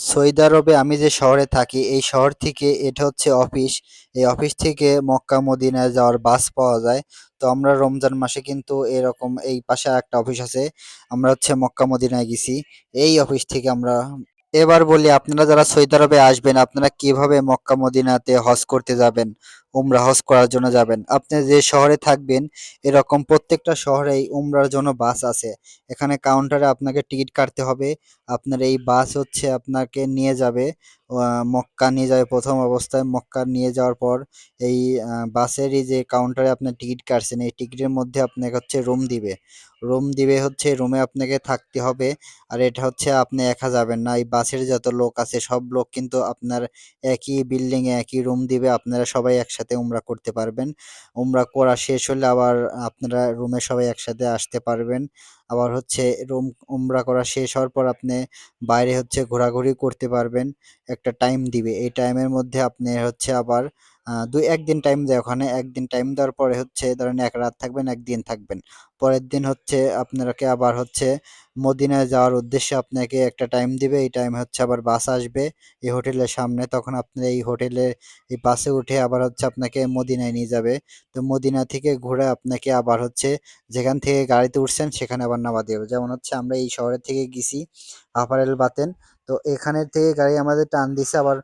Saudi আরবে আমি যে শহরে থাকি, এই শহর থেকে এটা হচ্ছে অফিস এই অফিস থেকে মক্কা, মদিনায় যাওয়ার বাস পাওয়া যায়। তো আমরা রমজান মাসে কিন্তু এরকম এই পাশে একটা অফিস আছে। আমরা হচ্ছে মক্কা, মদিনায় গেছি। এই অফিস থেকে আমরা, এবার বলি আপনারা যারা সৌদি আরবে আসবেন, আপনারা কীভাবে মক্কা, মদিনাতে হজ করতে যাবেন? উমরা হজ করার জন্য যাবেন। আপনি যে শহরে থাকবেন, এরকম প্রত্যেকটা শহরেই উমরার জন্য বাস আছে। এখানে কাউন্টারে আপনাকে টিকিট কাটতে হবে। আপনার এই বাস হচ্ছে আপনাকে নিয়ে যাবে মক্কা নিয়ে যাবে প্রথম অবস্থায়। মক্কা নিয়ে যাওয়ার পর এই বাসেরই যে কাউন্টারে আপনার টিকিট কাটছেন, এই টিকিটের মধ্যে আপনাকে হচ্ছে রুম দিবে। রুম দিবে হচ্ছে রুমে আপনাকে থাকতে হবে। আর এটা হচ্ছে আপনি একা যাবেন না। এই বাসের যত লোক আছে, সব লোক কিন্তু আপনার একই বিল্ডিং এ একই রুম দিবে। আপনারা সবাই একসাথে উমরা করতে পারবেন। উমরা করা শেষ হলে আবার আপনারা রুমে সবাই একসাথে আসতে পারবেন। আবার হচ্ছে রুম উমরা করা শেষ হওয়ার পর আপনি বাইরে হচ্ছে ঘোরাঘুরি করতে পারবেন। একটা টাইম দিবে। এই টাইমের মধ্যে আপনি হচ্ছে আবার দুই একদিন টাইম দেয় ওখানে। একদিন টাইম দেওয়ার পরে হচ্ছে, ধরেন এক রাত থাকবেন, একদিন থাকবেন। পরের দিন হচ্ছে আপনাকে আবার হচ্ছে মদিনায় যাওয়ার উদ্দেশ্যে আপনাকে একটা টাইম দিবে। এই টাইমে হচ্ছে আবার বাস আসবে এই হোটেলের সামনে। তখন আপনি এই হোটেলে এই বাসে উঠে আবার হচ্ছে আপনাকে মদিনায় নিয়ে যাবে। তো মদিনা থেকে ঘুরে আপনাকে আবার হচ্ছে যেখান থেকে গাড়িতে উঠছেন, সেখানে আবার নামা দিয়ে হবে। যেমন হচ্ছে আমরা এই শহরের থেকে গেছি আপারেল বাতেন। তো এখানের থেকে গাড়ি আমাদের টান দিছে, আবার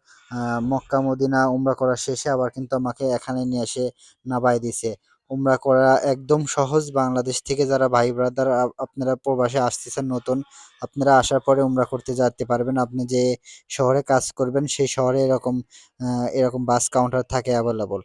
মক্কা, মদিনা উমরা করা শেষে আবার কিন্তু আমাকে এখানে নিয়ে এসে নামায় দিছে। উমরা করা একদম সহজ বাংলাদেশ থেকে যারা ভাই ব্রাদার আপনারা প্রবাসে আসতেছেন নতুন, আপনারা আসার পরে উমরা করতে যেতে পারবেন। আপনি যে শহরে কাজ করবেন, সেই শহরে এরকম এরকম বাস কাউন্টার থাকে অ্যাভেলেবল